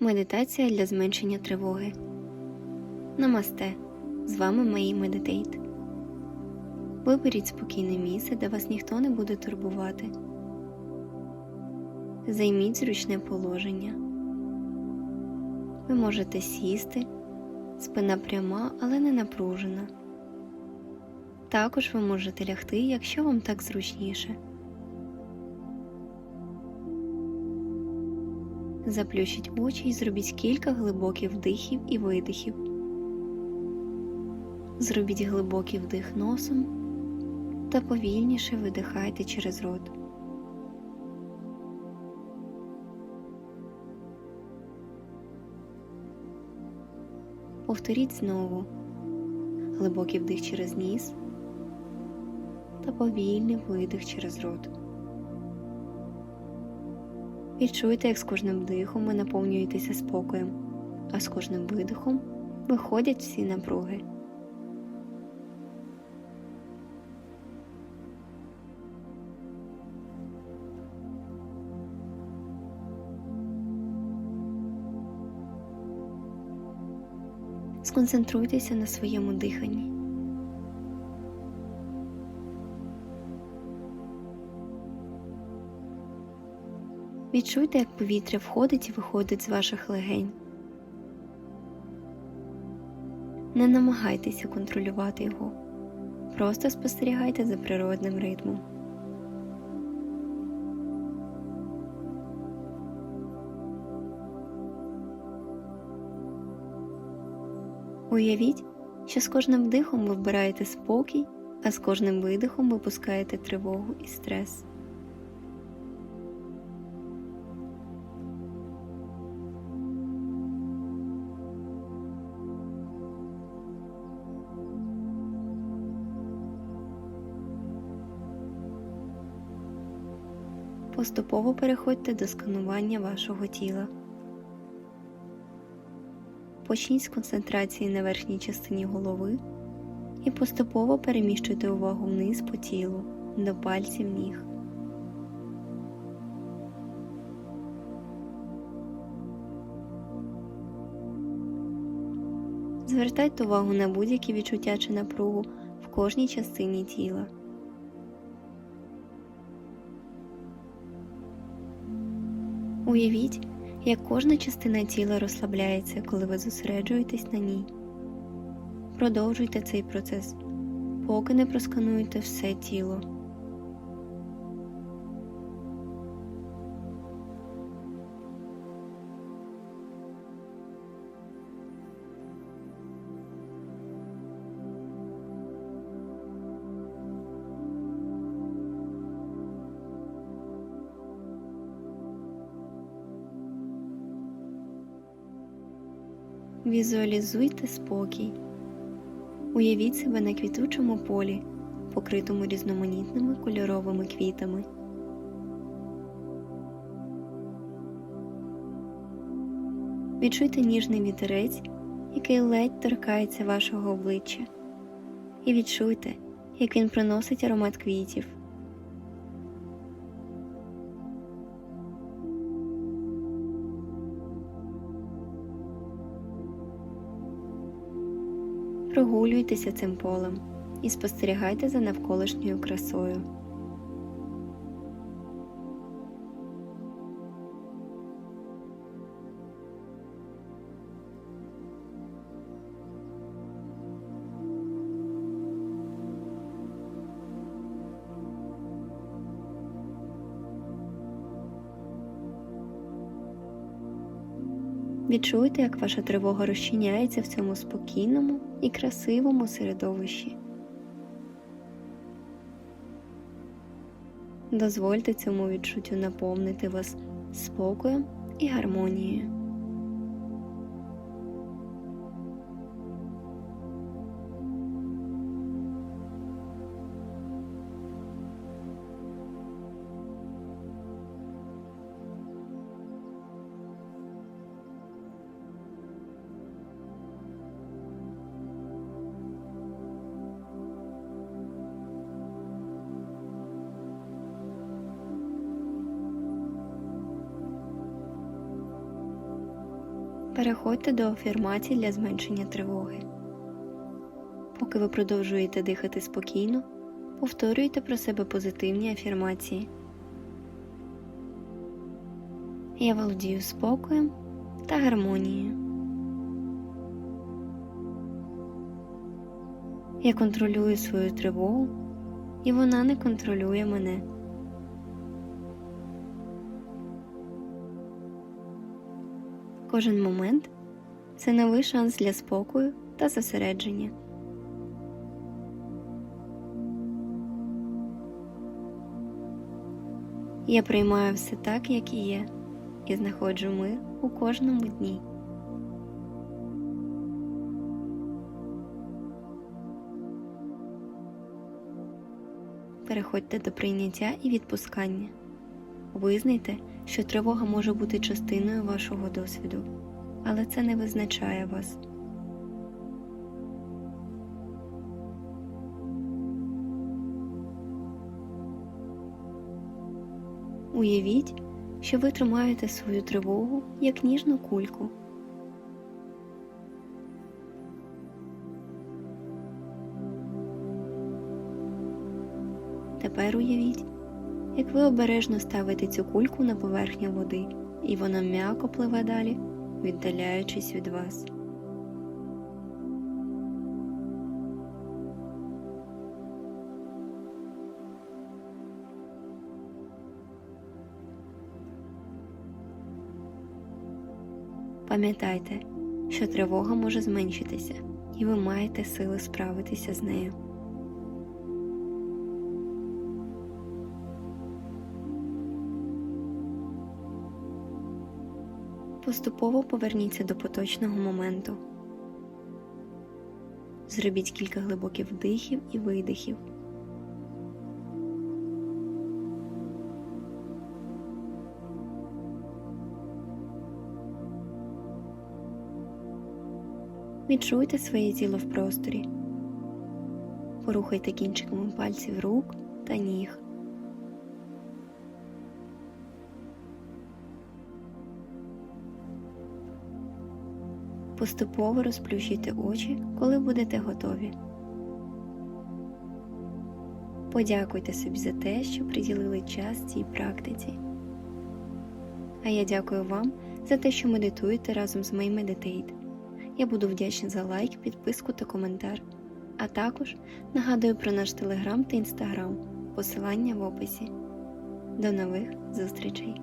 Медитація для зменшення тривоги. Намасте. З вами Мей Медитейт. Виберіть спокійне місце, де вас ніхто не буде турбувати. Займіть зручне положення. Ви можете сісти, спина пряма, але не напружена. Також ви можете лягти, якщо вам так зручніше. Заплющіть очі і зробіть кілька глибоких вдихів і видихів. Зробіть глибокий вдих носом та повільніше видихайте через рот. Повторіть знову глибокий вдих через ніс та повільний видих через рот. Відчуйте, як з кожним вдихом ви наповнюєтеся спокоєм, а з кожним видихом виходять всі напруги. Сконцентруйтеся на своєму диханні. Відчуйте, як повітря входить і виходить з ваших легень. Не намагайтеся контролювати його, просто спостерігайте за природним ритмом. Уявіть, що з кожним вдихом ви вбираєте спокій, а з кожним видихом випускаєте тривогу і стрес. Поступово переходьте до сканування вашого тіла. Почніть з концентрації на верхній частині голови і поступово переміщуйте увагу вниз по тілу до пальців ніг. Звертайте увагу на будь-які відчуття чи напругу в кожній частині тіла. Уявіть, як кожна частина тіла розслабляється, коли ви зосереджуєтесь на ній. Продовжуйте цей процес, поки не проскануєте все тіло. Візуалізуйте спокій. Уявіть себе на квітучому полі, покритому різноманітними кольоровими квітами. Відчуйте ніжний вітерець, який ледь торкається вашого обличчя, і відчуйте, як він приносить аромат квітів. Прогулюйтеся цим полем і спостерігайте за навколишньою красою. Відчуйте, як ваша тривога розчиняється в цьому спокійному і красивому середовищі. Дозвольте цьому відчуттю наповнити вас спокоєм і гармонією. Переходьте до афірмацій для зменшення тривоги. Поки ви продовжуєте дихати спокійно, повторюйте про себе позитивні афірмації. Я володію спокоєм та гармонією. Я контролюю свою тривогу, і вона не контролює мене. Кожен момент це новий шанс для спокою та зосередження. Я приймаю все так, як і є, і знаходжу мир у кожному дні. Переходьте до прийняття і відпускання. Визнайте, що тривога може бути частиною вашого досвіду, але це не визначає вас. Уявіть, що ви тримаєте свою тривогу як ніжну кульку. Тепер уявіть, як ви обережно ставите цю кульку на поверхню води, і вона м'яко пливе далі, віддаляючись від вас. Пам'ятайте, що тривога може зменшитися, і ви маєте сили справитися з нею. Поступово поверніться до поточного моменту. Зробіть кілька глибоких вдихів і видихів. Відчуйте своє тіло в просторі. Порухайте кінчиками пальців рук та ніг. Поступово розплющуйте очі, коли будете готові. Подякуйте собі за те, що приділили час цій практиці. А я дякую вам за те, що медитуєте разом з моїм Meditate. Я буду вдячна за лайк, підписку та коментар. А також нагадую про наш телеграм та інстаграм, посилання в описі. До нових зустрічей!